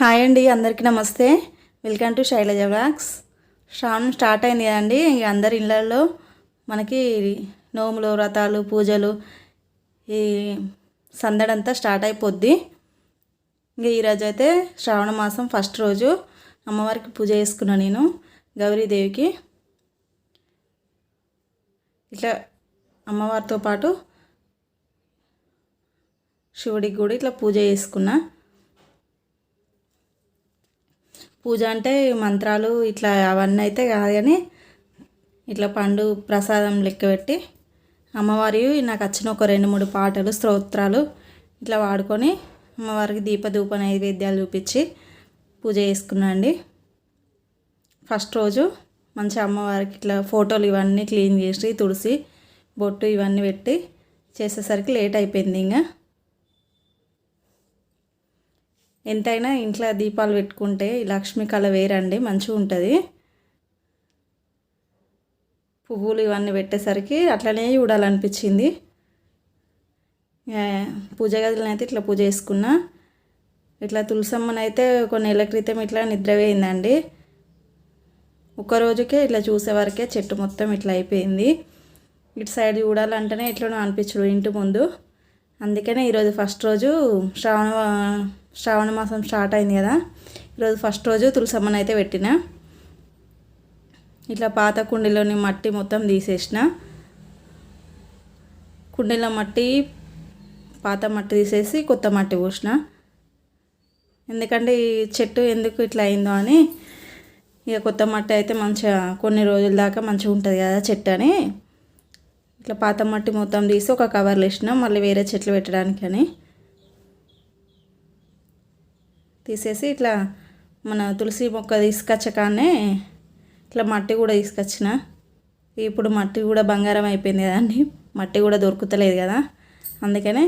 Hi అండి అందరికీ నమస్తే. Welcome to Shailaja vlogs. శ్రావణం స్టార్ట్ అయింది కదండి ఇక అందరి ఇళ్ళల్లో మనకి నోములు వ్రతాలు పూజలు ఈ సందడంతా స్టార్ట్ అయిపోద్ది. ఇంక ఈరోజు అయితే శ్రావణ మాసం ఫస్ట్ రోజు అమ్మవారికి పూజ చేసుకున్నాను నేను గౌరీదేవికి. ఇట్లా అమ్మవారితో పాటు శివుడికి కూడా ఇట్లా పూజ చేసుకున్నా. పూజ అంటే మంత్రాలు ఇట్లా అవన్నీ అయితే కాదు కానీ ఇట్లా పండు ప్రసాదం లెక్క పెట్టి అమ్మవారి నాకు వచ్చిన ఒక రెండు మూడు పాటలు స్తోత్రాలు ఇట్లా వాడుకొని అమ్మవారికి దీపధూప నైవేద్యాలు చూపించి పూజ చేసుకున్నాండి ఫస్ట్ రోజు మంచి అమ్మవారికి ఇట్లా ఫోటోలు ఇవన్నీ క్లీన్ చేసి తుడిసి బొట్టు ఇవన్నీ పెట్టి చేసేసరికి లేట్ అయిపోయింది ఇంకా. ఎంతైనా ఇంట్లో దీపాలు పెట్టుకుంటే లక్ష్మీ కళ వేరండి మంచిగా ఉంటుంది. పువ్వులు ఇవన్నీ పెట్టేసరికి అట్లనే చూడాలనిపించింది. పూజ గదిలో అయితే ఇట్లా పూజ చేసుకున్నా. ఇట్లా తులసమ్మనైతే కొన్ని నెలల క్రితం ఇట్లా నిద్ర పోయిందండి. ఒక్క రోజుకే ఇట్లా చూసే వరకే చెట్టు మొత్తం ఇట్లా అయిపోయింది. ఇటు సైడ్ చూడాలంటేనే ఎట్లనో అనిపించడు ఇంటి ముందు. అందుకనే ఈరోజు ఫస్ట్ రోజు శ్రావణ శ్రావణ మాసం స్టార్ట్ అయింది కదా. ఈరోజు ఫస్ట్ రోజు తులసమ్మని అయితే పెట్టిన. ఇట్లా పాత కుండీలోని మట్టి మొత్తం తీసేసిన. కుండీలో మట్టి పాత మట్టి తీసేసి కొత్త మట్టి పోసిన. ఎందుకంటే ఈ చెట్టు ఎందుకు ఇట్లా అయిందో అని ఇక కొత్త మట్టి అయితే మంచిగా కొన్ని రోజుల దాకా మంచిగా ఉంటుంది కదా చెట్టు అని. ఇట్లా పాత మట్టి మొత్తం తీసి ఒక కవర్లు వేసినాం మళ్ళీ వేరే చెట్లు పెట్టడానికి అని తీసేసి ఇట్లా మన తులసి మొక్క తీసుకొచ్చకానే ఇట్లా మట్టి కూడా తీసుకొచ్చిన. ఇప్పుడు మట్టి కూడా బంగారం అయిపోయింది కదండి. మట్టి కూడా దొరుకుతలేదు కదా. అందుకనే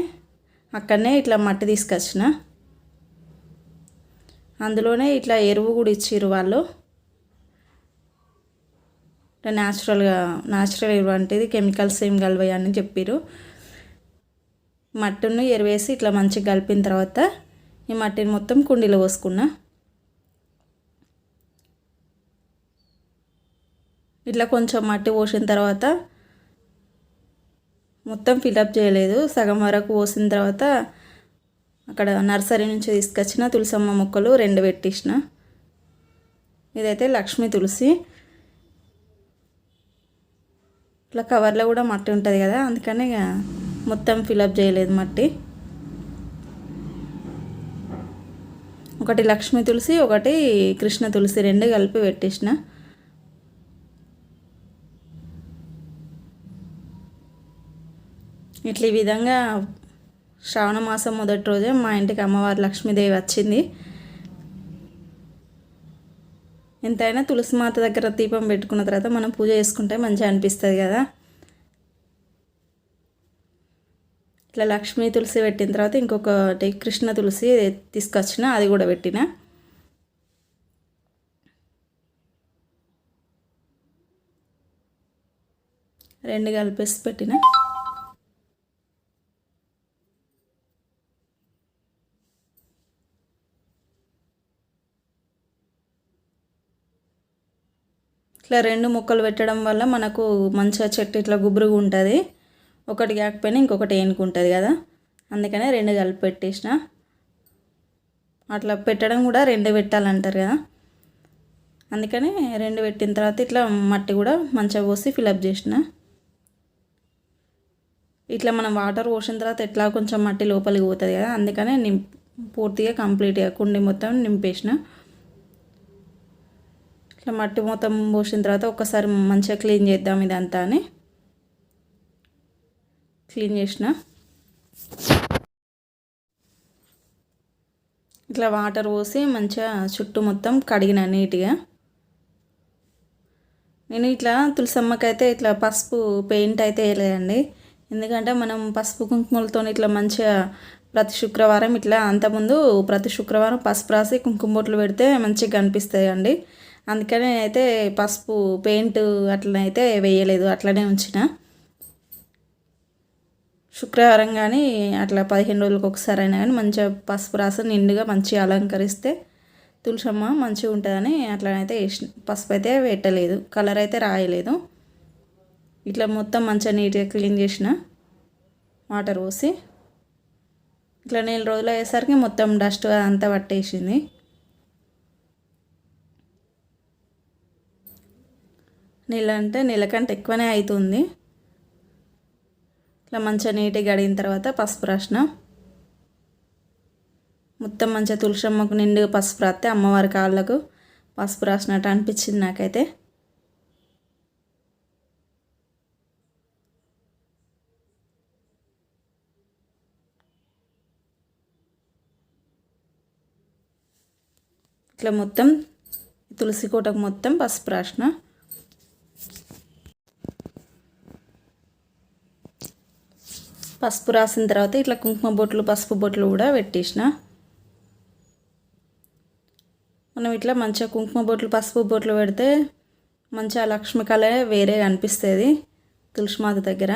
అక్కడనే ఇట్లా మట్టి తీసుకొచ్చిన. అందులోనే ఇట్లా ఎరువు కూడా ఇచ్చిర్రు వాళ్ళు. అంటే న్యాచురల్గా న్యాచురల్ ఇటువంటిది కెమికల్స్ ఏం కలవయి అని చెప్పారు మట్టిని ఎరువేసి ఇట్లా మంచిగా కలిపిన తర్వాత ఈ మట్టిని మొత్తం కుండీలో పోసుకున్నా. ఇట్లా కొంచెం మట్టి పోసిన తర్వాత మొత్తం ఫిలప్ చేయలేదు. సగం వరకు పోసిన తర్వాత అక్కడ నర్సరీ నుంచి తీసుకొచ్చిన తులసమ్మ మొక్కలు రెండు పెట్టించిన. ఇదైతే లక్ష్మీ తులసి. ఇట్లా కవర్లో కూడా మట్టి ఉంటుంది కదా అందుకని ఇక మొత్తం ఫిలప్ చేయలేదు మట్టి. ఒకటి లక్ష్మీ తులసి ఒకటి కృష్ణ తులసి రెండు కలిపి పెట్టేసిన. ఇట్లా ఈ విధంగా శ్రావణ మాసం మొదటి రోజే మా ఇంటికి అమ్మవారి లక్ష్మీదేవి వచ్చింది. ఎంతైనా తులసి మాత దగ్గర దీపం పెట్టుకున్న తర్వాత మనం పూజ చేసుకుంటే మంచిగా అనిపిస్తుంది కదా. ఇట్లా లక్ష్మీ తులసి పెట్టిన తర్వాత ఇంకొకటి కృష్ణ తులసి తీసుకొచ్చిన అది కూడా పెట్టిన. రెండు కలిపేసి పెట్టిన. ఇట్లా రెండు ముక్కలు పెట్టడం వల్ల మనకు మంచిగా చెట్టు ఇట్లా గుబురుగా ఉంటుంది. ఒకటి కాకపోయినా ఇంకొకటి ఏనుకుంటుంది కదా. అందుకనే రెండు కలిపి పెట్టేసిన. అట్లా పెట్టడం కూడా రెండు పెట్టాలంటారు కదా. అందుకని రెండు పెట్టిన తర్వాత ఇట్లా మట్టి కూడా మంచిగా పోసి ఫిలప్ చేసిన. ఇట్లా మనం వాటర్ పోసిన తర్వాత ఎట్లా కొంచెం మట్టి లోపలికి పోతుంది కదా. అందుకనే నిం పూర్తిగా కంప్లీట్గా కుండి మొత్తం నింపేసిన. ఇట్లా మట్టి మొత్తం పోసిన తర్వాత ఒకసారి మంచిగా క్లీన్ చేద్దాం ఇదంతా అని క్లీన్ చేసిన. ఇట్లా వాటర్ పోసి మంచిగా చుట్టూ మొత్తం కడిగిన నీట్గా. నేను ఇట్లా తులసమ్మకి అయితే ఇట్లా పసుపు పెయింట్ అయితే వేయలేదండి. ఎందుకంటే మనం పసుపు కుంకుమలతో ఇట్లా మంచిగా ప్రతి శుక్రవారం ఇట్లా అంతకుముందు ప్రతి శుక్రవారం పసుపు రాసి కుంకుమ బొట్లు పెడితే మంచిగా కనిపిస్తాయండి. అందుకని అయితే పసుపు పెయింట్ అట్లనైతే వేయలేదు అట్లనే ఉంచిన. శుక్రవారం కానీ అట్లా పదిహేను రోజులకు ఒకసారి అయినా కానీ మంచిగా పసుపు రాసి నిండుగా మంచిగా అలంకరిస్తే తులసమ్మ మంచిగా ఉంటుందని అట్లనైతే వేసిన. పసుపు అయితే పెట్టలేదు కలర్ అయితే రాయలేదు. ఇట్లా మొత్తం మంచిగా నీట్గా క్లీన్ చేసిన వాటర్ పోసి. ఇట్లా నెల రోజులు అయ్యేసరికి మొత్తం డస్ట్ అంతా పట్టేసింది. నెల అంటే నెల కంటే ఎక్కువనే అవుతుంది ఇట్లా మంచిగా నీట్గా గడిగిన తర్వాత పసుపు రాసిన. మొత్తం మంచిగా తులసమ్మకు నిండుగా పసుపు రాస్తే అమ్మవారి కాళ్ళకు పసుపు రాసినట్టు అనిపించింది నాకైతే. ఇట్లా మొత్తం తులసి కోటకు మొత్తం పసుపు రాసిన. పసుపు రాసిన తర్వాత ఇట్లా కుంకుమ బొట్లు పసుపు బొట్లు కూడా పెట్టేసిన. మనం ఇట్లా మంచిగా కుంకుమ బొట్లు పసుపు బొట్లు పెడితే మంచిగా లక్ష్మి కళ వేరే అనిపిస్తుంది తులసిమాత దగ్గర.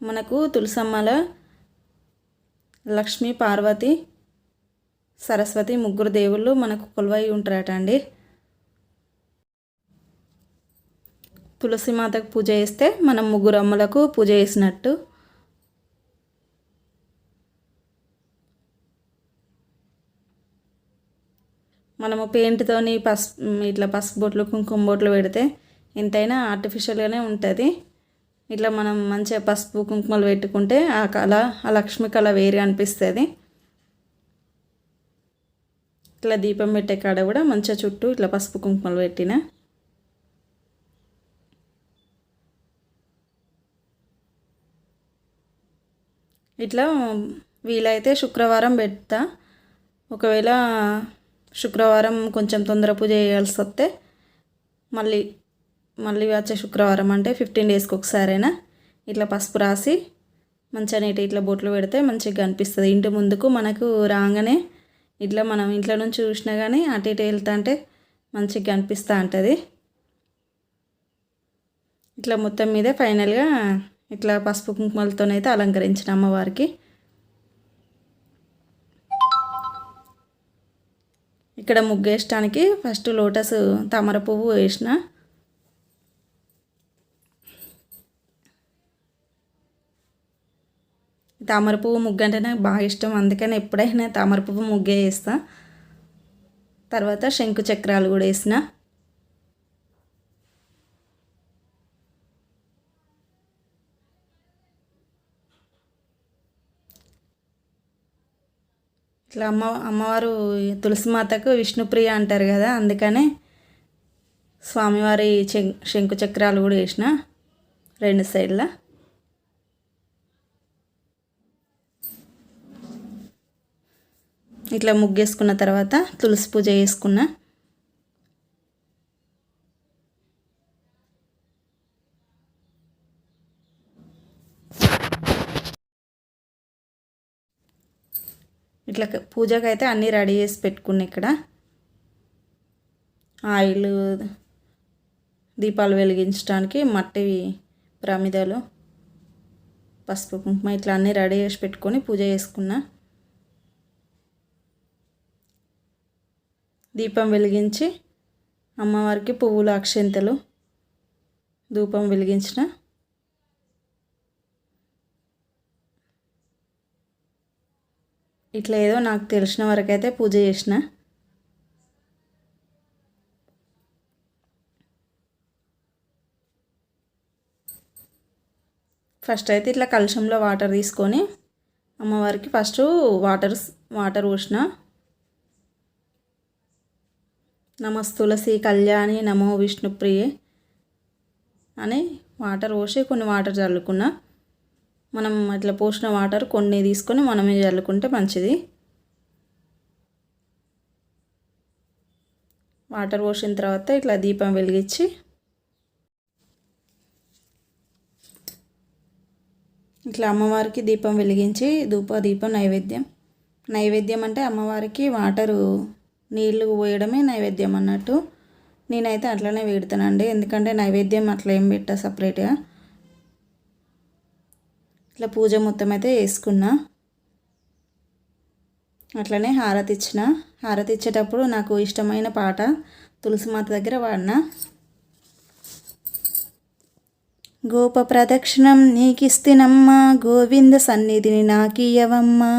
మనకు తులసమ్మల లక్ష్మి పార్వతి సరస్వతి ముగ్గురు దేవుళ్ళు మనకు కొలువై ఉంటారట అండి తులసి మాతకు పూజ చేస్తే మనం ముగ్గురు అమ్మలకు పూజ చేసినట్టు. మనము పెయింట్తోని పసుపు ఇట్లా పసుపు బొట్లు కుంకుమ బొట్లు పెడితే ఎంతైనా ఆర్టిఫిషియల్గానే ఉంటుంది. ఇట్లా మనం మంచిగా పసుపు కుంకుమలు పెట్టుకుంటే ఆ కళ ఆ లక్ష్మి కళ వేరే అనిపిస్తుంది. ఇట్లా దీపం పెట్టే కాడ కూడా మంచిగా చుట్టూ ఇట్లా పసుపు కుంకుమలు పెట్టిన. ఇట్లా వీలైతే శుక్రవారం పెడతా. ఒకవేళ శుక్రవారం కొంచెం తొందర పూజ చేయాల్సి వస్తే మళ్ళీ మళ్ళీ వచ్చే శుక్రవారం అంటే ఫిఫ్టీన్ డేస్కి ఒకసారైనా? ఇట్లా పసుపు రాసి మంచిగా నీటి ఇట్లా బొట్లు పెడితే మంచిగా కనిపిస్తుంది. ఇంటి ముందుకు మనకు రాగానే ఇట్లా మనం ఇంట్లో నుంచి చూసినా కానీ అటు ఇటు వెళ్తా అంటే మంచిగా కనిపిస్తూ ఉంటుంది ఇట్లా మొత్తం మీద ఫైనల్గా ఇట్లా పసుపు కుంకుమలతోనైతే అలంకరించిన అమ్మవారికి. ఇక్కడ ముగ్గేయడానికి ఫస్ట్ లోటస్ తామర పువ్వు వేసిన. తామర పువ్వు ముగ్గు అంటే నాకు బాగా ఇష్టం అందుకని ఎప్పుడైనా తామర పువ్వు ముగ్గే వేస్తా. తర్వాత శంకు చక్రాలు కూడా వేసిన. ఇట్లా అమ్మ అమ్మవారు తులసిమాతకు విష్ణుప్రియ అంటారు కదా అందుకనే స్వామివారి శంకు చక్రాలు కూడా వేసిన రెండు సైడ్ల. ఇట్లా ముగ్గేసుకున్న తర్వాత తులసి పూజ చేసుకున్నా ఇట్లా పూజకి అయితే అన్నీ రెడీ చేసి పెట్టుకున్నా ఇక్కడ. ఆయిల్ దీపాలు వెలిగించడానికి మట్టి ప్రమిదలు పసుపు కుంకుమ ఇట్లా అన్నీ రెడీ చేసి పెట్టుకొని పూజ చేసుకున్నా. దీపం వెలిగించి అమ్మవారికి పువ్వులు అక్షంతలు ధూపం వెలిగించిన ఇట్లా ఏదో నాకు తెలిసిన వరకు అయితే పూజ చేసిన. ఫస్ట్ అయితే ఇట్లా కలుషంలో వాటర్ తీసుకొని అమ్మవారికి ఫస్ట్ వాటర్ వాటర్ పోసిన. నమస్తులసి కళ్యాణి నమో విష్ణుప్రియే అని వాటర్ పోసి కొన్ని వాటర్ చల్లుకున్నా. మనం అట్లా పోసిన వాటర్ కొన్ని తీసుకొని మనమే చల్లుకుంటే మంచిది. వాటర్ పోసిన తర్వాత ఇట్లా దీపం వెలిగించి ఇట్లా అమ్మవారికి దీపం వెలిగించి ధూప దీపం నైవేద్యం. నైవేద్యం అంటే అమ్మవారికి వాటరు నీళ్ళు పోయడమే నైవేద్యం అన్నట్టు. నేనైతే అట్లనే పెడతానండి ఎందుకంటే నైవేద్యం అట్లా ఏం పెట్టా సపరేట్గా. ఇట్లా పూజ మొత్తం అయితే వేసుకున్నా. అట్లనే హారతి ఇచ్చిన హారతి ఇచ్చేటప్పుడు నాకు ఇష్టమైన పాట తులసి మాత దగ్గర వాడిన గోప ప్రదక్షిణం నీకిస్తినమ్మా గోవింద సన్నిధిని నాకియవమ్మా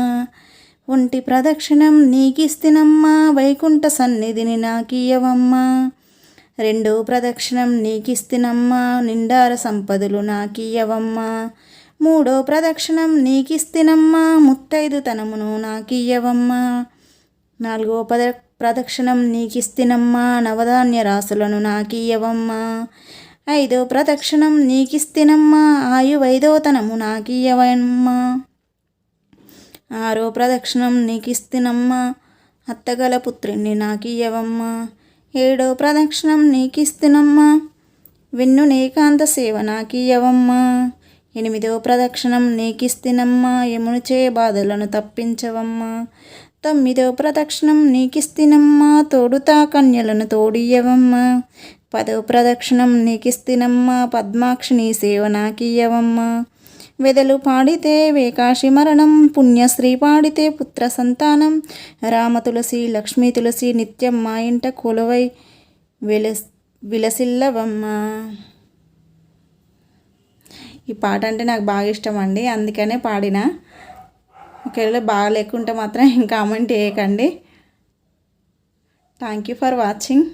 ఒంటి ప్రదక్షిణం నీకిస్తినమ్మా వైకుంఠ సన్నిధిని నాకియవమ్మా రెండో ప్రదక్షిణం నీకిస్తినమ్మా నిండార సంపదలు నాకియవమ్మా మూడో ప్రదక్షిణం నీకిస్తినమ్మా ముత్తైదు తనమును నాకియ్యవమ్మా. నాలుగో పద ప్రదక్షిణం నీకిస్తినమ్మా నవధాన్య రాసులను నాకియ్యవమ్మా. ఐదో ప్రదక్షిణం నీకిస్తినమ్మా ఆయువైదోతనము నాకియ్యవమ్మా. ఆరో ప్రదక్షిణం నీకిస్తినమ్మా అత్తగల పుత్రుణ్ణి నాకియ్యవమ్మా. ఏడో ప్రదక్షిణం నీకిస్తినమ్మా వెన్ను నేకాంత సేవ నాకియ్యవమ్మా. ఎనిమిదో ప్రదక్షిణం నీకిస్తినమ్మా యమును చే బాధలను తప్పించవమ్మా. తొమ్మిదవ ప్రదక్షిణం నీకిస్తినమ్మా తోడుతా కన్యలను తోడియ్యవమ్మా. పదో ప్రదక్షిణం నీకిస్తినమ్మా పద్మాక్షిని సేవ నాకియ్యవమ్మా. వెదలు పాడితే వేకాశి మరణం పుణ్యశ్రీ పాడితే పుత్ర సంతానం. రామ తులసి లక్ష్మీ తులసి నిత్యం మా ఇంట కొలువై విలస్ విలసిల్లవమ్మ. ఈ పాట అంటే నాకు బాగా ఇష్టం అండి. అందుకనే పాడిన. ఒకవేళ బాగా లేకుంటే మాత్రం కామెంట్ చేయకండి. Thank you for watching